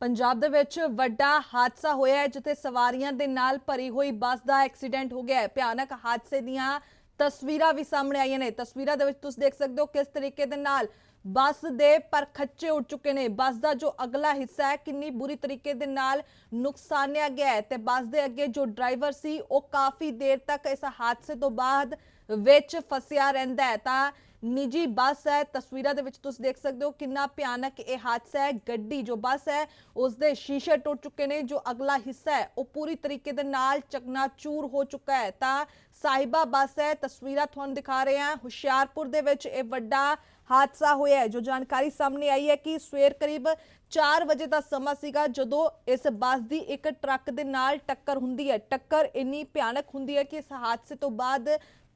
ਪੰਜਾਬ ਦੇ ਵਿੱਚ ਵੱਡਾ ਹਾਦਸਾ ਹੋਇਆ ਹੈ, ਜਿੱਥੇ ਸਵਾਰੀਆਂ ਦੇ ਨਾਲ ਭਰੀ ਹੋਈ ਬੱਸ ਦਾ ਐਕਸੀਡੈਂਟ ਹੋ ਗਿਆ ਹੈ। ਭਿਆਨਕ ਹਾਦਸੇ ਦੀਆਂ ਤਸਵੀਰਾਂ ਵੀ ਸਾਹਮਣੇ ਆਈਆਂ ਨੇ। ਤਸਵੀਰਾਂ ਦੇ ਵਿੱਚ ਤੁਸੀਂ ਦੇਖ ਸਕਦੇ ਹੋ ਕਿਸ ਤਰੀਕੇ ਦੇ ਨਾਲ ਬੱਸ ਦੇ ਪਰ ਖੱਚੇ ਉੱਡ ਚੁੱਕੇ ਨੇ। ਬੱਸ ਦਾ ਜੋ ਅਗਲਾ ਹਿੱਸਾ ਹੈ, ਕਿੰਨੀ ਬੁਰੀ ਤਰੀਕੇ ਦੇ ਨਾਲ ਨੁਕਸਾਨਿਆ ਗਿਆ ਹੈ। ਤੇ ਬੱਸ ਦੇ ਅੱਗੇ ਜੋ ਡਰਾਈਵਰ ਸੀ, ਉਹ ਕਾਫੀ ਦੇਰ ਤੱਕ ਇਸ ਹਾਦਸੇ ਤੋਂ ਬਾਅਦ ਵਿੱਚ ਫਸਿਆ ਰਹਿੰਦਾ ਹੈ। ਤਾਂ ਨਿੱਜੀ ਬੱਸ ਹੈ, ਤਸਵੀਰਾਂ ਦੇ ਵਿੱਚ ਤੁਸੀਂ ਦੇਖ ਸਕਦੇ ਹੋ ਕਿੰਨਾ ਭਿਆਨਕ ਇਹ ਹਾਦਸਾ ਹੈ। ਗੱਡੀ ਜੋ ਬੱਸ ਹੈ, ਉਸ ਦੇ ਸ਼ੀਸ਼ੇ ਟੁੱਟ ਚੁੱਕੇ ਨੇ। ਜੋ ਅਗਲਾ ਹਿੱਸਾ ਹੈ, ਉਹ ਪੂਰੀ ਤਰੀਕੇ ਦੇ ਨਾਲ ਚਕਨਾਚੂਰ ਹੋ ਚੁੱਕਾ ਹੈ। ਤਾਂ ਸਾਹਿਬਾ ਬੱਸ ਹੈ, ਤਸਵੀਰਾਂ ਤੁਹਾਨੂੰ ਦਿਖਾ ਰਹੇ ਹਾਂ। ਹੁਸ਼ਿਆਰਪੁਰ ਦੇ ਵਿੱਚ ਇਹ ਵੱਡਾ ਹਾਦਸਾ ਹੋਇਆ ਹੈ, ਜੋ ਜਾਣਕਾਰੀ ਸਾਹਮਣੇ ਆਈ ਹੈ ਕਿ ਸਵੇਰ ਕਰੀਬ 4 ਵਜੇ ਦਾ ਸਮਾਂ ਸੀਗਾ, ਜਦੋਂ ਇਸ ਬੱਸ ਦੀ ਇੱਕ ਟਰੱਕ ਦੇ ਨਾਲ ਟੱਕਰ ਹੁੰਦੀ ਹੈ। ਟੱਕਰ ਇੰਨੀ ਭਿਆਨਕ ਹੁੰਦੀ ਹੈ ਕਿ ਇਸ ਹਾਦਸੇ ਤੋਂ ਬਾਅਦ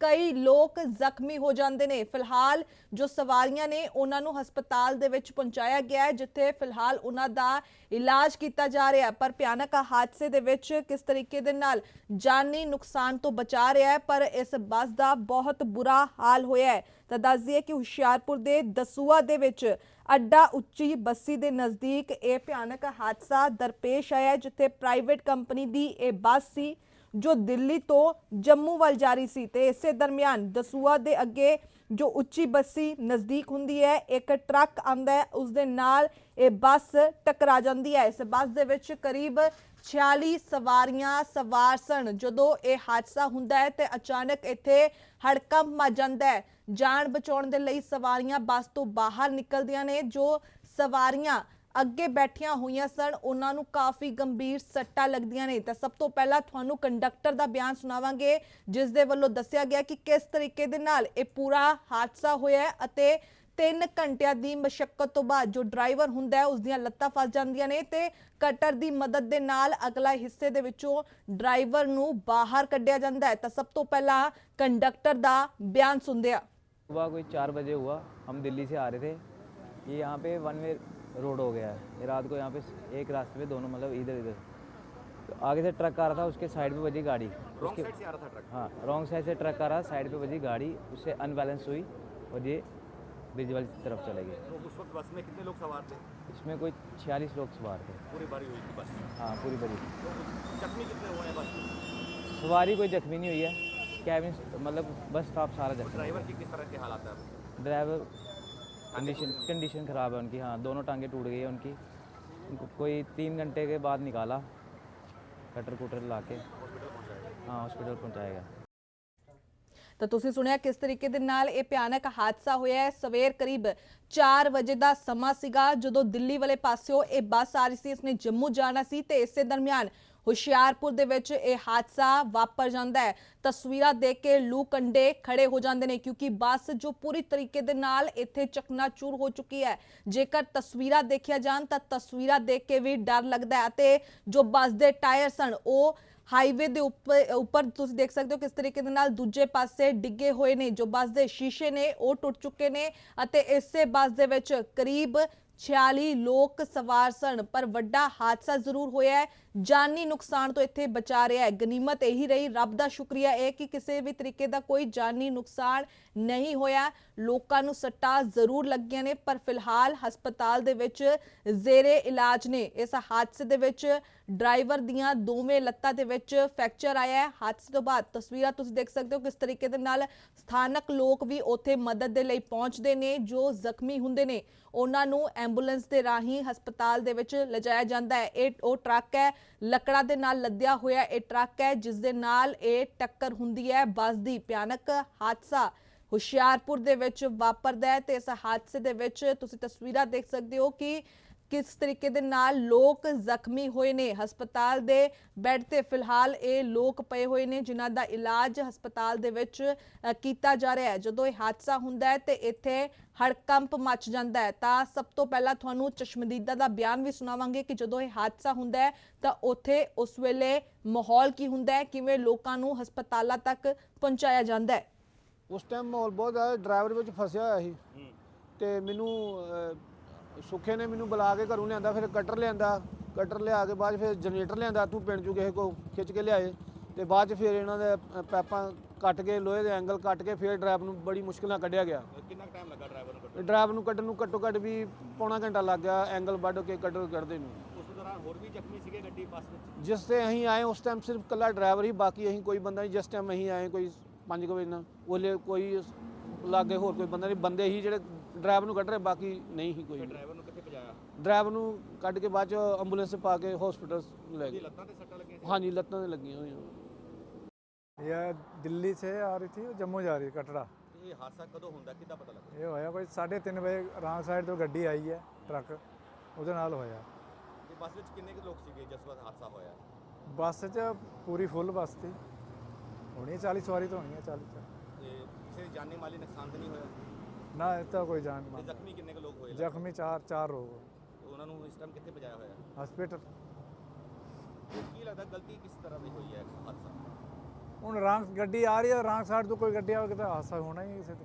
ਕਈ ਲੋਕ ਜ਼ਖਮੀ ਹੋ ਜਾਂਦੇ ਨੇ। ਫਿਲਹਾਲ ਜੋ ਸਵਾਰੀਆਂ ਨੇ, ਉਹਨਾਂ ਨੂੰ ਹਸਪਤਾਲ ਦੇ ਵਿੱਚ ਪਹੁੰਚਾਇਆ ਗਿਆ ਹੈ, ਜਿੱਥੇ ਫਿਲਹਾਲ ਉਹਨਾਂ ਦਾ ਇਲਾਜ ਕੀਤਾ ਜਾ ਰਿਹਾ ਪਰ ਭਿਆਨਕ ਹਾਦਸੇ ਦੇ ਵਿੱਚ ਕਿਸ ਤਰੀਕੇ ਦੇ ਨਾਲ ਜਾਨੀ ਨੁਕਸਾਨ ਤੋਂ ਬਚਾ ਰਿਹਾ ਹੈ, ਪਰ ਇਸ ਬੱਸ ਦਾ ਬਹੁਤ ਬੁਰਾ ਹਾਲ ਹੋਇਆ ਹੈ। ਤਾਂ ਦੱਸ ਦਈਏ ਕਿ ਹੁਸ਼ਿਆਰਪੁਰ ਦੇ ਦਸੂਆ ਦੇ ਵਿੱਚ ਅੱਡਾ ਉੱਚੀ ਬੱਸੀ ਦੇ ਨਜ਼ਦੀਕ ਇਹ ਭਿਆਨਕ ਹਾਦਸਾ ਦਰਪੇਸ਼ ਆਇਆ ਜਿੱਥੇ ਪ੍ਰਾਈਵੇਟ ਕੰਪਨੀ ਦੀ ਇਹ ਬੱਸ ਸੀ। ਜੋ ਦਿੱਲੀ ਤੋਂ ਜੰਮੂ ਵੱਲ ਜਾ ਰਹੀ ਸੀ ਤੇ ਇਸੇ ਦਰਮਿਆਨ ਦਸੂਆ ਦੇ ਅੱਗੇ ਜੋ ਉੱਚੀ ਬੱਸੀ ਨਜ਼ਦੀਕ ਹੁੰਦੀ ਹੈ, ਇੱਕ ਟਰੱਕ ਆਂਦਾ ਹੈ ਉਸ ਦੇ ਨਾਲ ਇਹ ਬੱਸ ਟਕਰਾ ਜਾਂਦੀ ਹੈ। ਇਸ ਬੱਸ ਦੇ ਵਿੱਚ ਕਰੀਬ 46 ਸਵਾਰੀਆਂ ਸਵਾਰ ਸਨ। ਜਦੋਂ ਇਹ ਹਾਦਸਾ ਹੁੰਦਾ ਹੈ ਤੇ ਅਚਾਨਕ ਇੱਥੇ ਹੜਕੰਪ ਮਚ ਜਾਂਦਾ ਹੈ। ਜਾਨ ਬਚਾਉਣ ਦੇ ਲਈ ਸਵਾਰੀਆਂ ਬੱਸ ਤੋਂ ਬਾਹਰ ਨਿਕਲਦੀਆਂ ਨੇ, ਜੋ ਸਵਾਰੀਆਂ ਅੱਗੇ ਬੈਠੀਆਂ ਹੋਈਆਂ ਸਨ ਉਹਨਾਂ ਨੂੰ ਕਾਫੀ ਗੰਭੀਰ ਸੱਟਾਂ ਲੱਗਦੀਆਂ ਨੇ ਤਾਂ ਸਭ ਤੋਂ ਪਹਿਲਾਂ ਤੁਹਾਨੂੰ ਕੰਡਕਟਰ ਦਾ ਬਿਆਨ ਸੁਣਾਵਾਂਗੇ ਜਿਸ ਦੇ ਵੱਲੋਂ ਦੱਸਿਆ ਗਿਆ ਕਿ ਕਿਸ ਤਰੀਕੇ ਦੇ ਨਾਲ ਇਹ ਪੂਰਾ ਹਾਦਸਾ ਹੋਇਆ ਹੈ ਅਤੇ 3 ਘੰਟਿਆਂ ਦੀ ਮਸ਼ੱਕਤ ਤੋਂ ਬਾਅਦ ਜੋ ਡਰਾਈਵਰ ਹੁੰਦਾ ਹੈ ਉਸ ਦੀਆਂ ਲੱਤਾਂ ਫਸ ਜਾਂਦੀਆਂ ਨੇ ਤੇ ਕਟਰ ਦੀ ਮਦਦ ਦੇ ਨਾਲ ਅਗਲਾ ਹਿੱਸੇ ਦੇ ਵਿੱਚੋਂ ਡਰਾਈਵਰ ਨੂੰ ਬਾਹਰ ਕੱਢਿਆ ਜਾਂਦਾ ਹੈ ਤਾਂ ਸਭ ਤੋਂ ਪਹਿਲਾਂ ਕੰਡਕਟਰ ਦਾ ਬਿਆਨ ਸੁਣਦੇ ਆ सुबह कोई चार बजे हुआ हम दिल्ली से आ रहे थे ये यहाँ पे वन वे रोड हो गया है। रात को यहाँ पे एक रास्ते पे दोनों मतलब इधर इधर। तो आगे से ट्रक आ रहा था उसके साइड पे बजी गाड़ी। उसके साइड से आ रहा था ट्रक? हाँ रॉन्ग साइड से ट्रक आ रहा साइड पे बजी गाड़ी उससे अनबैलेंस हुई और ये ब्रिज वाली तरफ़ चले गए। तो उस वक्त बस में कितने लोग सवार थे? इसमें कोई छियालीस लोग सवार थे। पूरी बारी हुई थी बस हाँ पूरी बजी तो जख्मी कितने हुए हैं बस में? सवारी कोई जख्मी नहीं हुई है। कैबिन मतलब बस स्टाफ सारा जख्मी। ड्राइवर की किस तरह के हालात है? ड्राइवर कंडीशन कंडीशन ख़राब है उनकी हाँ दोनों टांगे टूट गई है उनकी उनको कोई तीन घंटे के बाद निकाला कटर कुटर ला के हाँ हॉस्पिटल पहुँचाएगा ਤਾਂ ਤੁਸੀਂ ਸੁਣਿਆ ਕਿਸ ਤਰੀਕੇ ਦੇ ਨਾਲ ਇਹ ਭਿਆਨਕ ਹਾਦਸਾ ਹੋਇਆ ਹੈ ਸਵੇਰ ਕਰੀਬ 4 ਵਜੇ ਦਾ ਸਮਾਂ ਸੀਗਾ ਜਦੋਂ ਦਿੱਲੀ ਵਾਲੇ ਪਾਸਿਓਂ ਇਹ ਬੱਸ ਆ ਰਹੀ ਸੀ ਇਸਨੇ ਜੰਮੂ ਜਾਣਾ ਸੀ ਤੇ ਇਸੇ ਦਰਮਿਆਨ ਹੁਸ਼ਿਆਰਪੁਰ ਦੇ ਵਿੱਚ ਇਹ ਹਾਦਸਾ ਵਾਪਰ ਜਾਂਦਾ ਹੈ। ਤਸਵੀਰਾਂ ਦੇਖ ਕੇ ਲੂ ਕੰਡੇ ਖੜੇ ਹੋ ਜਾਂਦੇ ਨੇ, ਕਿਉਂਕਿ ਬੱਸ ਜੋ ਪੂਰੀ ਤਰੀਕੇ ਦੇ ਨਾਲ ਇੱਥੇ ਚਕਨਾਚੂਰ ਹੋ ਚੁੱਕੀ ਹੈ। ਜੇਕਰ ਤਸਵੀਰਾਂ ਦੇਖਿਆ ਜਾਣ ਤਾਂ ਤਸਵੀਰਾਂ ਦੇਖ ਕੇ ਵੀ ਡਰ ਲੱਗਦਾ ਹੈ ਅਤੇ ਜੋ ਬੱਸ ਦੇ ਟਾਇਰ ਸਨ ਉਹ ਹਾਈਵੇ ਦੇ ਉੱਪਰ ਉੱਪਰ ਤੁਸੀਂ ਦੇਖ ਸਕਦੇ ਹੋ ਕਿਸ ਤਰੀਕੇ ਦੇ ਨਾਲ ਦੂਜੇ ਪਾਸੇ ਡਿੱਗੇ ਹੋਏ ਨੇ। ਜੋ ਬੱਸ ਦੇ ਸ਼ੀਸ਼ੇ ਨੇ, ਉਹ ਟੁੱਟ ਚੁੱਕੇ ਨੇ ਅਤੇ ਇਸੇ ਬੱਸ ਦੇ ਵਿੱਚ ਕਰੀਬ 46 ਲੋਕ ਸਵਾਰ ਸਨ, ਪਰ ਵੱਡਾ ਹਾਦਸਾ ਜ਼ਰੂਰ ਹੋਇਆ ਹੈ। ਜਾਨੀ ਨੁਕਸਾਨ ਤੋਂ ਇੱਥੇ ਬਚਾ ਰਿਹਾ ਹੈ। ਗਨੀਮਤ ਇਹੀ ਰਹੀ। ਰੱਬ ਦਾ ਸ਼ੁਕਰੀਆ ਇਹ ਕਿ ਕਿਸੇ ਵੀ ਤਰੀਕੇ ਦਾ ਕੋਈ ਜਾਨੀ ਨੁਕਸਾਨ ਨਹੀਂ ਹੋਇਆ। ਲੋਕਾਂ ਨੂੰ ਸੱਟਾਂ ਜ਼ਰੂਰ ਲੱਗੀਆਂ ਨੇ, ਪਰ ਫਿਲਹਾਲ ਹਸਪਤਾਲ ਦੇ ਵਿੱਚ ਜ਼ੇਰੇ ਇਲਾਜ ਨੇ। ਇਸ ਹਾਦਸੇ ਦੇ ਵਿੱਚ ਡਰਾਈਵਰ ਦੀਆਂ ਦੋਵੇਂ ਲੱਤਾਂ ਦੇ ਵਿੱਚ ਫ੍ਰੈਕਚਰ ਆਇਆ ਹੈ। ਹਾਦਸੇ ਤੋਂ ਬਾਅਦ ਤਸਵੀਰਾਂ ਤੁਸੀਂ ਦੇਖ ਸਕਦੇ ਹੋ ਕਿਸ ਤਰੀਕੇ ਦੇ ਨਾਲ ਸਥਾਨਕ ਲੋਕ ਵੀ ਉੱਥੇ ਮਦਦ ਦੇ ਲਈ ਪਹੁੰਚਦੇ ਨੇ, ਜੋ ਜ਼ਖਮੀ ਹੁੰਦੇ ਨੇ। ਉਹਨਾਂ ਨੂੰ ਐਂਬੂਲੈਂਸ ਦੇ ਰਾਹੀਂ ਹਸਪਤਾਲ ਦੇ ਵਿੱਚ ਲਿਜਾਇਆ ਜਾਂਦਾ ਹੈ। ਇਹ ਉਹ ਟਰੱਕ ਹੈ, ਲੱਕੜਾਂ ਦੇ ਨਾਲ ਲੱਦਿਆ ਹੋਇਆ ਇਹ ਟਰੱਕ ਹੈ, ਜਿਸ ਦੇ ਨਾਲ ਇਹ ਟੱਕਰ ਹੁੰਦੀ ਹੈ। ਬੱਸ ਦੀ ਭਿਆਨਕ ਹਾਦਸਾ ਹੁਸ਼ਿਆਰਪੁਰ ਦੇ ਵਿੱਚ ਵਾਪਰਦਾ ਹੈ ਤੇ ਇਸ ਹਾਦਸੇ ਦੇ ਵਿੱਚ ਤੁਸੀਂ ਤਸਵੀਰਾਂ ਦੇਖ ਸਕਦੇ ਹੋ ਕਿ ਕਿਸ ਤਰੀਕੇ ਦੇ ਨਾਲ ਲੋਕ ਜ਼ਖਮੀ ਹੋਏ ਨੇ? ਹਸਪਤਾਲ ਦੇ ਬੈੱਡ ਤੇ ਫਿਲਹਾਲ ਇਹ ਲੋਕ ਪਏ ਹੋਏ ਨੇ ਜਿਨ੍ਹਾਂ ਦਾ ਇਲਾਜ ਹਸਪਤਾਲ ਦੇ ਵਿੱਚ ਕੀਤਾ ਜਾ ਰਿਹਾ ਹੈ। ਜਦੋਂ ਇਹ ਹਾਦਸਾ ਹੁੰਦਾ ਹੈ ਤੇ ਇੱਥੇ ਹੜਕੰਪ ਮਚ ਜਾਂਦਾ ਹੈ। ਤਾਂ ਸਭ ਤੋਂ ਪਹਿਲਾਂ ਤੁਹਾਨੂੰ ਚਸ਼ਮਦੀਦਾ ਦਾ ਬਿਆਨ ਵੀ ਸੁਣਾਵਾਂਗੇ ਕਿ ਜਦੋਂ ਇਹ ਹਾਦਸਾ ਹੁੰਦਾ ਹੈ ਤਾਂ ਉੱਥੇ ਉਸ ਵੇਲੇ ਮਾਹੌਲ ਕੀ ਹੁੰਦਾ ਹੈ? ਕਿਵੇਂ ਲੋਕਾਂ ਨੂੰ ਹਸਪਤਾਲਾਂ ਤੱਕ ਪਹੁੰਚਾਇਆ ਜਾਂਦਾ ਹੈ? ਉਸ ਟਾਈਮ ਮਾਹੌਲ ਬਹੁਤ ਜ਼ਿਆਦਾ ਡਰਾਈਵਰ ਵਿੱਚ ਫਸਿਆ ਹੋਇਆ ਸੀ। ਤੇ ਮੈਨੂੰ ਸੁੱਖੇ ਨੇ ਮੈਨੂੰ ਬੁਲਾ ਕੇ ਘਰੋਂ ਲਿਆਂਦਾ ਫਿਰ ਕਟਰ ਲਿਆਂਦਾ। ਕਟਰ ਲਿਆ ਕੇ ਬਾਅਦ ਫਿਰ ਜਨਰੇਟਰ ਲਿਆਂਦਾ ਤੂੰ ਪਿੰਡ ਚੋਂ ਕਿਸੇ ਕੋ ਖਿੱਚ ਕੇ ਲਿਆਏ। ਤੇ ਬਾਅਦ ਚ ਫਿਰ ਇਹਨਾਂ ਦੇ ਪੈਪਾਂ ਕੱਟ ਕੇ ਲੋਹੇ ਦੇ ਐਂਗਲ ਕੱਟ ਕੇ ਫਿਰ ਡਰਾਈਵ ਨੂੰ ਬੜੀ ਮੁਸ਼ਕਿਲ ਨਾਲ ਕੱਢਿਆ ਗਿਆ। ਕਿੰਨਾ ਟਾਈਮ ਲੱਗਾ ਡਰਾਈਵਰ ਨੂੰ ਕੱਢਣ ਡਰਾਈਵ ਨੂੰ ਕੱਢਣ ਨੂੰ ਘੱਟੋ ਘੱਟ ਵੀ ਪੌਣਾ ਘੰਟਾ ਲੱਗ ਗਿਆ ਐਂਗਲ ਵੱਢ ਕੇ ਕੱਢ ਕੱਢਦੇ ਨੂੰ। ਉਸ ਦੌਰਾਨ ਹੋਰ ਵੀ ਜ਼ਖਮੀ ਸੀਗੇ ਗੱਡੀ ਬੱਸ ਜਿਸ ਤੇ ਅਸੀਂ ਆਏ ਉਸ ਟਾਈਮ ਸਿਰਫ ਕੱਲਾ ਡਰਾਈਵਰ ਹੀ ਬਾਕੀ ਅਸੀਂ ਕੋਈ ਬੰਦਾ ਨਹੀਂ ਜਿਸ ਟਾਈਮ ਅਸੀਂ ਆਏ ਕੋਈ 5 ਵਜੇ ਨਾਲ ਉਹਲੇ ਕੋਈ ਲਾਗੇ ਹੋਰ ਕੋਈ ਬੰਦਾ ਨਹੀਂ ਬੰਦੇ ਹੀ ਜਿਹੜੇ ਡਰਾਈਵਰ ਨੂੰ ਕੱਢ ਰਹੇ ਬਾਕੀ ਨਹੀਂ ਹੀ ਕੋਈ ਡਰਾਈਵਰ ਨੂੰ ਕਿੱਥੇ ਪਜਾਇਆ ਡਰਾਈਵਰ ਨੂੰ ਕੱਢ ਕੇ ਬਾਅਦ ਚ ਐਂਬੂਲੈਂਸ 'ਚ ਪਾ ਕੇ ਹਸਪੀਟਲ ਲੈ ਉਹਦੀ ਗਏ ਲੱਤਾਂ ਤੇ ਸੱਟਾਂ ਲੱਗੀਆਂ ਸੀ ਹਾਂਜੀ ਲੱਤਾਂ ਤੇ ਲੱਗੀਆਂ ਹੋਈਆਂ यह दिल्ली से आ रही थी जम्मू जा रही कटरा ਇਹ ਹਾਦਸਾ ਕਦੋਂ ਹੁੰਦਾ ਕਿੱਦਾਂ ਪਤਾ ਲੱਗਾ ਇਹ ਹੋਇਆ ਕੋਈ 3:30 ਵਜੇ ਰਾਂਗ ਸਾਈਡ ਤੋਂ ਗੱਡੀ ਆਈ ਹੈ ਟਰੱਕ ਉਹਦੇ ਨਾਲ ਹੋਇਆ ਤੇ ਬੱਸ ਵਿੱਚ ਕਿੰਨੇ ਕੁ ਲੋਕ ਸੀਗੇ ਜਿਸ ਵਕਤ ਹਾਦਸਾ ਹੋਇਆ ਬੱਸ 'ਚ ਪੂਰੀ ਫੁੱਲ ਬੱਸ ਸੀ ਹੋਣੀ 40 ਸਵਾਰੀ ਤਾਂ ਹੋਣੀ ਹੈ 40 ਚ ਤੇ ਕਿਸੇ ਦੀ ਜਾਨੀ ਮਾਲੀ ਨੁਕਸਾਨ ਤਾਂ ਨਹੀਂ ਹੋਇਆ ਨਾ ਇਸ ਤਾਂ ਕੋਈ ਜਾਨ ਤੇ ਮਾਲ ਜ਼ਖਮੀ ਕਿੰਨੇ ਕੁ ਲੋਕ ਹੋਏ ਜ਼ਖਮੀ ਚਾਰ ਚਾਰ ਲੋਕ ਉਹਨਾਂ ਨੂੰ ਇਸ ਟਾਈਮ ਕਿੱਥੇ ਪਜਾਇਆ ਹੋਇਆ? ਹਸਪੀਟਲ। ਤੇ ਕੀ ਲੱਗਦਾ ਗਲਤੀ ਕਿਸ ਤਰ੍ਹਾਂ ਦੀ ਹੋਈ ਹੈ ਹਾਦਸਾ ਹੁਣ ਰਾਂਗ ਗੱਡੀ ਆ ਰਹੀ ਹੈ ਰਾਂਗ ਸਾਈਡ ਤੋਂ ਕੋਈ ਗੱਡੀ ਆਵੇ ਤਾਂ ਹਾਦਸਾ ਹੋਣਾ ਹੀ ਹੈ ਕਿਸੇ ਤੇ